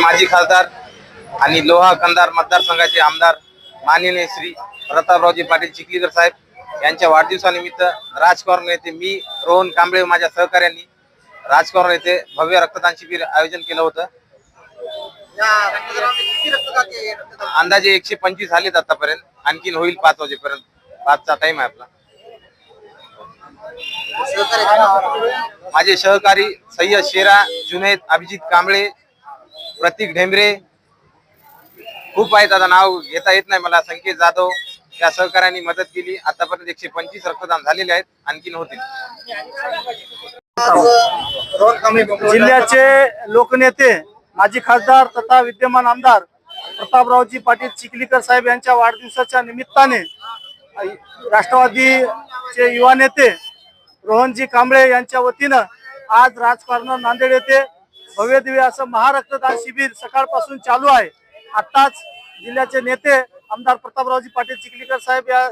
माजी खासदार आणि लोहा कंधार मतदारसंघाचे आमदार माननीय श्री प्रतापरावजी पाटील चिखलीकर साहेब यांच्या वाढदिवसानिमित्त राजकुमार येथे मी रोहन कांबळे माझ्या सहकार्यांनी राजकुमार येथे भव्य रक्तदान शिबिर आयोजन केलं होतं. अंदाजे एकशे पंचवीस झालेत आतापर्यंत. आणखीन होईल पाच वाजेपर्यंत. पाचचा टाइम आहे आपला. माझे सहकारी सय्यद शेरा जुनेद अभिजित कांबळे प्रतीक ढेंबरे. खूप आहेत आता नाव घेता येत नाही मला. संकेत जाधव त्या सहकार्यांनी मदत केली. आतापर्यंत एकशे पंचवीस रक्तदान झालेले आहेत. आणखीन होतील. जिल्ह्याचे लोकनेते माजी खासदार तथा विद्यमान आमदार प्रतापरावजी पाटील चिखलीकर साहेब यांच्या वाढदिवसाच्या निमित्ताने राष्ट्रवादीचे युवा नेते रोहनजी कांबळे यांच्या वतीनं आज राजकारण नांदेड येथे भव्य दिव्य असं महारक्तदान शिबिर सकाळपासून चालू आहे. आताच जिल्ह्याचे नेते आमदार प्रतापरावजी पाटील चिखलीकर साहेब या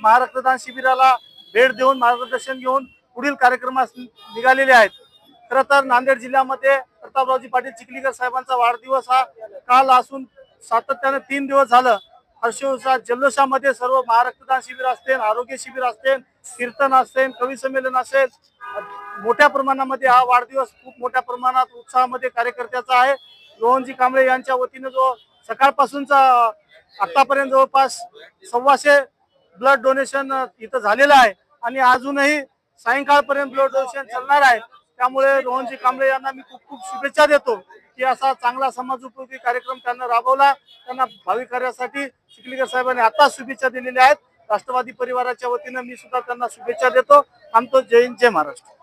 महारक्तदान शिबिराला भेट देऊन मार्गदर्शन घेऊन पुढील कार्यक्रमास निघालेले आहेत. खरं तर नांदेड जिल्ह्यामध्ये प्रतापरावजी पाटील चिखलीकर साहेबांचा वाढदिवस हा काल असून सातत्याने तीन दिवस झालं. हर्षोत्साह जल्लोषामध्ये सर्व महारक्तदान शिबिर असतील आरोग्य शिबिर असतील कीर्तन असेल कवी संमेलन असेल मोठ्या प्रमाणामध्ये हा वाढदिवस खूप मोठ्या प्रमाणात उत्साहामध्ये कार्यकर्त्याचा आहे. रोहनजी कांबळे यांच्या वतीने जो सकाळपासूनचा आतापर्यंत जवळपास सव्वाशे ब्लड डोनेशन इथं झालेलं आहे आणि अजूनही सायंकाळपर्यंत ब्लड डोनेशन चालणार आहे. त्यामुळे रोहनजी कांबळे यांना मी खूप खूप शुभेच्छा देतो की असा चांगला समाज उपयोगी कार्यक्रम त्यांना राबवला. त्यांना भावी कार्यासाठी चिखलीकर साहेबांनी आता शुभेच्छा दिलेल्या आहेत. राष्ट्रवादी परिवाराच्या वतीनं मी सुद्धा त्यांना शुभेच्छा देतो. थांबतो. जय हिंद जय महाराष्ट्र.